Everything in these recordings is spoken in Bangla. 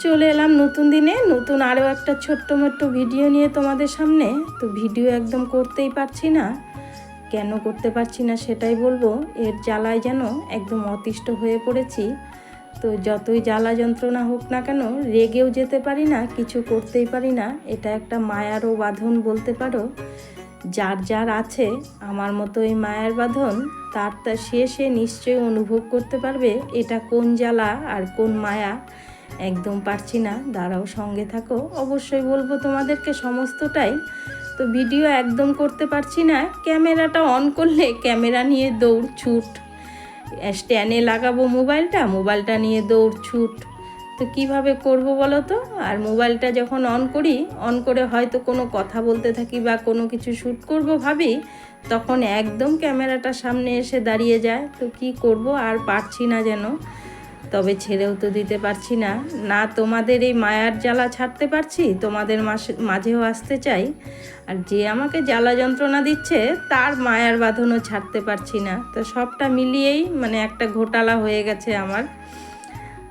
চলে এলাম নতুন দিনে, নতুন আরও একটা ছোট্ট মোট্ট ভিডিও নিয়ে তোমাদের সামনে। তো ভিডিও একদম করতেই পারছি না। কেন করতে পারছি না সেটাই বলব। এর জ্বালায় যেন একদম অতিষ্ঠ হয়ে পড়েছি। তো যতই জ্বালা যন্ত্রণা হোক না কেন, রেগেও যেতে পারি না, কিছু করতেই পারি না। এটা একটা মায়ারও বাঁধন বলতে পারো। যার যার আছে, আমার মতো এই মায়ের বাঁধন, তার তা সে সে নিশ্চয়ই অনুভব করতে পারবে। এটা কোন জ্বালা আর কোন মায়া? একদম পারছি না, দাঁড়াও সঙ্গে থাকো। অবশ্যই বলব তোমাদেরকে সমস্তটাই। তো ভিডিও একদম করতে পারছি না, ক্যামেরাটা অন করলে ক্যামেরা নিয়ে দৌড় ছুট। স্ট্যান্ডে লাগাবো মোবাইলটা মোবাইলটা নিয়ে দৌড় ছুট। তো কীভাবে করব বলো তো? আর মোবাইলটা যখন অন করি অন করে হয়তো কোনো কথা বলতে থাকি বা কোনো কিছু শ্যুট করব ভাবি, তখন একদম ক্যামেরাটা সামনে এসে দাঁড়িয়ে যায়। তো কি করব আর পারছি না যেন। তবে ছেড়েও তো দিতে পারছি না। না তোমাদের এই মায়ার জ্বালা ছাড়তে পারছি, তোমাদের মাঝেও আসতে চাই। আর যে আমাকে জ্বালা যন্ত্রণা দিচ্ছে, তার মায়ার বাঁধনও ছাড়তে পারছি না। তো সবটা মিলিয়েই মানে একটা ঘোটালা হয়ে গেছে আমার।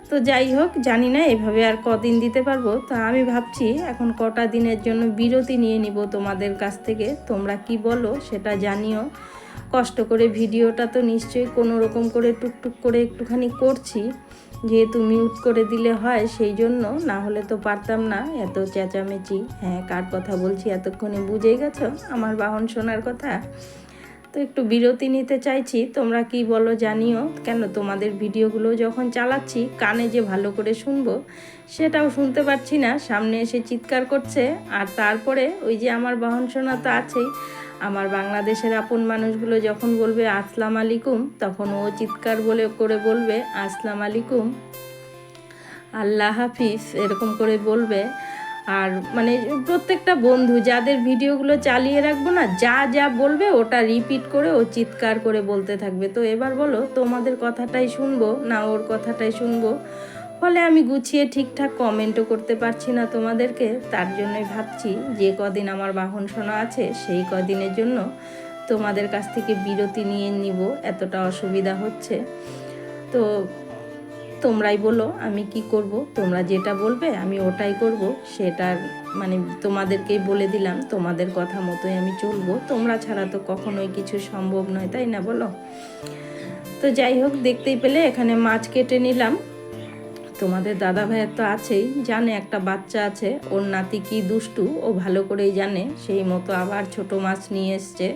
তো যাই হোক, জানি না এভাবে আর কদিন দিতে পারব। তো আমি ভাবছি এখন কটা দিনের জন্য বিরতি নিয়ে নিব তোমাদের কাছ থেকে। তোমরা কি বলো সেটা জানিও। কষ্ট করে ভিডিওটা তো নিশ্চয়ই কোনো রকম করে টুকটুক করে একটুখানি করছি, যেহেতু মিউট করে দিলে হয় সেই জন্য না হলে তো পারতাম না, এত চেঁচামেচি। হ্যাঁ কার কথা বলছি, এতক্ষণে বুঝেই গেছো আমার বাহন শোনার কথা? তো একটু বিরতি নিতে চাইছি, তোমরা কি বলো জানিও, কেন তোমাদের ভিডিওগুলো যখন চালাচ্ছি, কানে যে ভালো করে শুনব, সেটাও শুনতে পাচ্ছি না, সামনে এসে চিৎকার করছে, আর তারপরে ওই যে আমার বাহন শোনা তো আছেই আমার বাংলাদেশের আপন মানুষগুলো যখন বলবে, আসসালাম আলাইকুম, তখন ও চিৎকার বলে করে বলবে, আসসালাম আলাইকুম। আল্লাহ হাফিজ এরকম করে বলবে। আর মানে প্রত্যেকটা বন্ধু, যাদের ভিডিওগুলো চালিয়ে রাখব না, যা যা বলবে ওটা রিপিট করে ও চিৎকার করে বলতে থাকবে। তো এবার বলো, তোমাদের কথাটাই শুনব না ওর কথাটাই শুনব? ফলে আমি গুছিয়ে ঠিকঠাক কমেন্টও করতে পারছি না তোমাদেরকে। তার জন্যই ভাবছি, যে কদিন আমার বাহন শোনা আছে, সেই কদিনের জন্য তোমাদের কাছ থেকে বিরতি নিয়ে নিব, এতটা অসুবিধা হচ্ছে। তো তোমরাই বলো, আমি কি করব? তোমরা যেটা বলবে, আমি ওটাই করব। সেটার মানে তোমাদেরকেই বলে দিলাম, তোমাদের কথা মতোই আমি চলবো। তোমরা ছাড়া তো কখনোই কিছু সম্ভব নয়, তাই না বলো? তো যাই হোক, দেখতেই পেলে, এখানে মাছ কেটে নিলাম। তোমাদের দাদা ভাইয়ের তো আছেই, জানে একটা বাচ্চা আছে, ওর নাতি কি দুষ্টু, ও ভালো করেই জানে, সেই মতো আবার ছোট মাছ নিয়ে এসছে,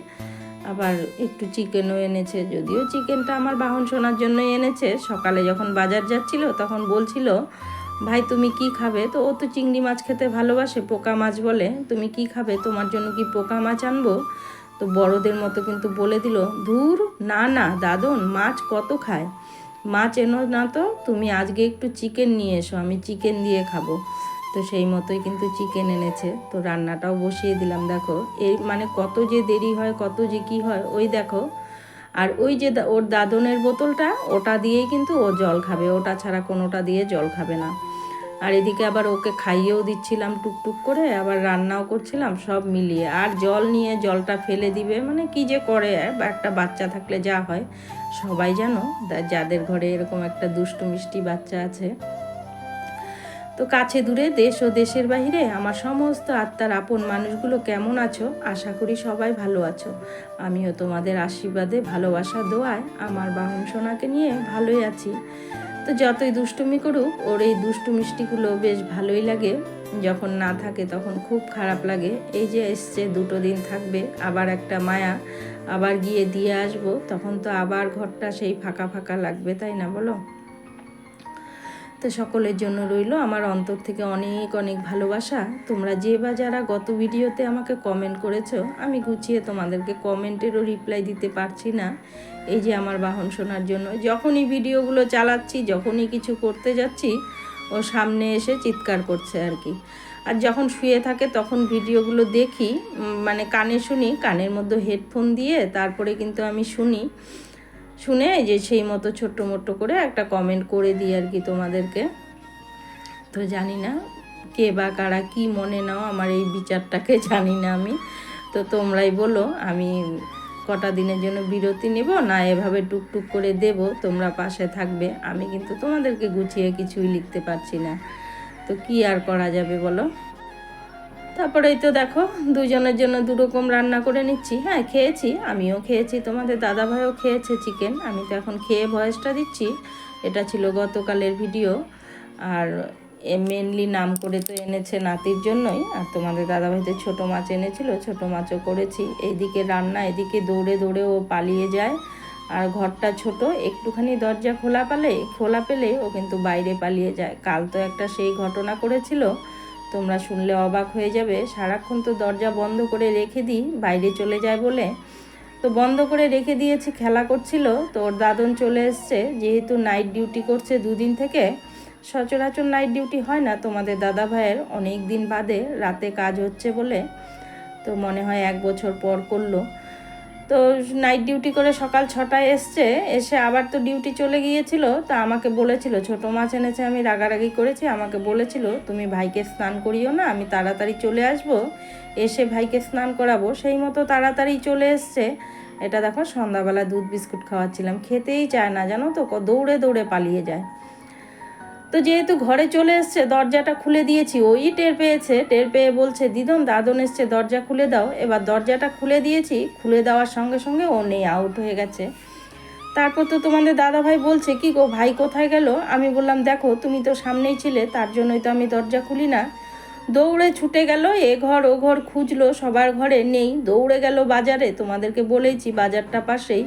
আবার একটু চিকেনও এনেছে, যদিও চিকেনটা আমার বাহন শোনার জন্যই এনেছে, সকালে যখন বাজার যাচ্ছিল তখন বলছিল, ভাই, তুমি কি খাবে? তো ও তো চিংড়ি মাছ খেতে ভালোবাসে, পোকা মাছ বলে, তুমি কি খাবে? তোমার জন্য কি পোকা মাছ আনব? তো বড়দের মতো কিন্তু বলে দিল, ধুর, না না, দাদন, মাছ কত খায়? মাছ এনো না তো? তুমি আজকে একটু চিকেন নিয়ে এসো, আমি চিকেন দিয়ে খাব। তো সেই মতোই কিন্তু চিকেন এনেছে। তো রান্নাটাও বসিয়ে দিলাম, দেখো। এই মানে কত যে দেরি হয়, কত যে কি হয়, ওই দেখো। আর ওই যে ওর দাদনের বোতলটা, ওটা দিয়েই কিন্তু ও জল খাবে। ওটা ছাড়া কোনোটা দিয়ে জল খাবে না। আর এদিকে আবার ওকে খাইয়েও দিচ্ছিলাম টুকটুক করে, আবার রান্নাও করছিলাম, সব মিলিয়ে। আর জল নিয়ে জলটা ফেলে দিবে মানে কি যে করে একটা বাচ্চা থাকলে যা হয়। সবাই জানো যাদের ঘরে এরকম একটা দুষ্টু মিষ্টি বাচ্চা আছে। তো কাছে দূরে দেশ ও দেশের বাইরে আমার সমস্ত আত্মার আপন মানুষগুলো কেমন আছো? আশা করি সবাই ভালো আছো। আমিও তোমাদের আশীর্বাদে, ভালোবাসা, দোয়ায় আমার বাহন সোনাকে নিয়ে ভালোই আছি। তো যতই দুষ্টুমি করুক, ওর এই দুষ্টু মিষ্টিগুলো বেশ ভালোই লাগে। যখন না থাকে তখন খুব খারাপ লাগে। এই যে এসছে, দুটো দিন থাকবে, আবার একটা মায়া, আবার গিয়ে দিয়ে আসব, তখন তো আবার ঘরটা সেই ফাঁকা ফাঁকা লাগবে, তাই না বলো? তো সকলের জন্য রইল আমার অন্তর থেকে অনেক অনেক ভালোবাসা। তোমরা যে বা যারা গত ভিডিওতে আমাকে কমেন্ট করেছ, আমি গুছিয়ে তোমাদেরকে কমেন্টেরও রিপ্লাই দিতে পারছি না। এই যে আমার বাহন শোনার জন্য, যখনই ভিডিওগুলো চালাচ্ছি, যখনই কিছু করতে যাচ্ছি ও সামনে এসে চিৎকার করছে আর কি। আর যখন শুয়ে থাকে তখন ভিডিওগুলো দেখি মানে কানে শুনি, কানের মধ্যে হেডফোন দিয়ে তারপরে কিন্তু আমি শুনি। শুনে যে সেই মতো ছোট্ট মোট্ট করে একটা কমেন্ট করে দিই আর কি তোমাদেরকে। তো জানি না কে বা কারা কি মনে নাও, আমার এই বিচারটাকে জানি না আমি। তো তোমরাই বলো, আমি কটা দিনের জন্য বিরতি নেব, না এভাবে টুকটুক করে দেব, তোমরা পাশে থাকবে। আমি কিন্তু তোমাদেরকে গুছিয়ে কিছুই লিখতে পারছি না। তো কি আর করা যাবে বলো? তারপরেই তো দেখো, দুজনের জন্য দু রকম রান্না করে নিচ্ছি। হ্যাঁ খেয়েছি, আমিও খেয়েছি, তোমাদের দাদাভাইও খেয়েছে চিকেন আমি তো এখন খেয়ে ভয়েসটা দিচ্ছি। এটা ছিল গতকালের ভিডিও আর মেনলি নাম করে তো এনেছে নাতির জন্যই। আর তোমাদের দাদাভাই তো ছোটো মাছ এনেছিল, ছোটো মাছও করেছি। এইদিকে রান্না এদিকে দৌড়ে দৌড়ে ও পালিয়ে যায়। আর ঘরটা ছোট, একটুখানি দরজা খোলা পেলে খোলা পেলে ও কিন্তু বাইরে পালিয়ে যায়। কাল তো একটা সেই ঘটনা করেছিল, তোমরা শুনলে অবাক হয়ে যাবে। সারাক্ষণ তো দরজা বন্ধ করে রেখে দিই, বাইরে চলে যায় বলে। তো বন্ধ করে রেখে দিয়েছি, খেলা করছিল। তো ওর দাদন চলে এসছে, যেহেতু নাইট ডিউটি করছে দুদিন থেকে সচরাচর নাইট ডিউটি হয় না। তোমাদের দাদা ভাইয়ের অনেক দিন বাদে রাতে কাজ হচ্ছে বলে তো মনে হয় এক বছর পর করল। তো নাইট ডিউটি করে সকাল ছটায় এসছে, এসে আবার তো ডিউটি চলে গিয়েছিল, তা আমাকে বলেছিল, ছোট মাছ এনেছে, আমি রাগারাগি করেছি। আমাকে বলেছিল, তুমি ভাইকে স্নান করিও না, আমি তাড়াতাড়ি চলে আসব, এসে ভাইকে স্নান করাবো। সেই মতো তাড়াতাড়ি চলে এসছে। এটা দেখো, সন্ধ্যাবেলা দুধ বিস্কুট খাওয়াচ্ছিলাম। খেতেই চায় না, জানো তো দৌড়ে দৌড়ে পালিয়ে যায়। তো যেহেতু ঘরে চলে এসছে, দরজাটা খুলে দিয়েছি, ওই টের পেয়েছে, টের পেয়ে বলছে, দিদন, দাদন এসছে, দরজা খুলে দাও। এবার দরজাটা খুলে দিয়েছি, খুলে দেওয়ার সঙ্গে সঙ্গে ও নেই আউট হয়ে গেছে। তারপর তো তোমাদের দাদা ভাই বলছে, কি গো, ভাই কোথায় গেল? আমি বললাম, দেখো, তুমি তো সামনেই ছিলে, তার জন্যই তো আমি দরজা খুলি না। দৌড়ে ছুটে গেল, এ ঘর ও ঘর খুঁজলো, সবার ঘরে নেই। দৌড়ে গেল বাজারে, তোমাদেরকে বলেইছি বাজারটা পাশেই।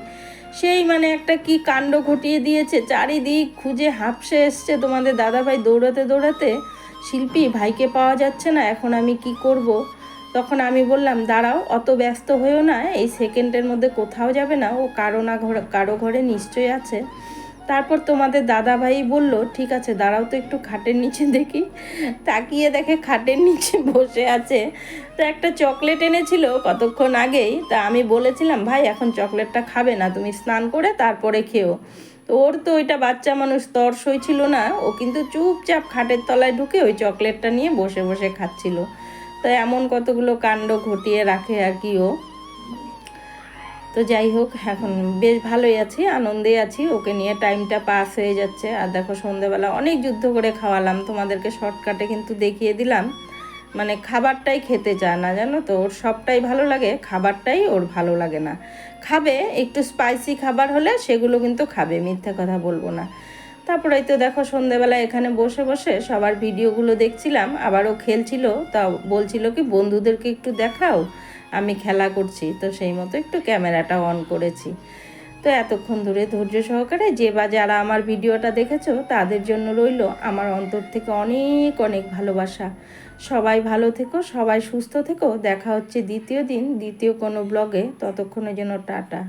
সেই মানে একটা কি কাণ্ড ঘটিয়ে দিয়েছে, চারিদিক খুঁজে হাঁপসে এসছে তোমাদের দাদাভাই দৌড়াতে দৌড়াতে। শিল্পী, ভাইকে পাওয়া যাচ্ছে না, এখন আমি কি করব। তখন আমি বললাম, দাঁড়াও, অত ব্যস্ত হয়েও না, এই সেকেন্ডের মধ্যে কোথাও যাবে না, ও কারও না ঘর, কারও ঘরে নিশ্চয়ই আছে। তারপর তোমাদের দাদা ভাই বলল, ঠিক আছে, দাঁড়াও তো একটু খাটের নিচে দেখি। তাকিয়ে দেখে খাটের নিচে বসে আছে। তো একটা চকলেট এনেছিল কতক্ষণ আগেই। তা আমি বলেছিলাম, ভাই, এখন চকলেটটা খাবে না, তুমি স্নান করে তারপরে খেও। তো ওর তো ওইটা বাচ্চা মানুষ তর সইছিল না, ও কিন্তু চুপচাপ খাটের তলায় ঢুকে ওই চকলেটটা নিয়ে বসে বসে খাচ্ছিল। তো এমন কতগুলো কাণ্ড ঘটিয়ে রাখে আর কি ও। তো যাই হোক, এখন বেশ ভালোই আছি, আনন্দে আছি। ওকে নিয়ে টাইমটা পাস হয়ে যাচ্ছে। আর দেখো, সন্ধেবেলা অনেক যুদ্ধ করে খাওয়ালাম। তোমাদেরকে শর্টকাটে কিন্তু দেখিয়ে দিলাম। মানে খাবারটাই খেতে চায় না, জানো তো? ওর সবটাই ভালো লাগে, খাবারটাই ওর ভালো লাগে না। খাবে, একটু স্পাইসি খাবার হলে সেগুলো কিন্তু খাবে, মিথ্যে কথা বলব না। তারপরে তো দেখো সন্ধেবেলা এখানে বসে বসে সবার ভিডিওগুলো দেখছিলাম। আবারও খেলছিল, তা বলছিল কি, বন্ধুদেরকে একটু দেখাও। আমি খেলা করছি, তো সেই মতো একটু ক্যামেরাটা অন করেছি। তো এতক্ষণ ধরে ধৈর্য সহকারে যে বা যারা আমার ভিডিওটা দেখেছ, তাদের জন্য রইল আমার অন্তর থেকে অনেক অনেক ভালোবাসা। সবাই ভালো থেকো, সবাই সুস্থ থেকো, দেখা হচ্ছে দ্বিতীয় দিন, দ্বিতীয় কোনো ব্লগে ততক্ষণের জন্য টাটা।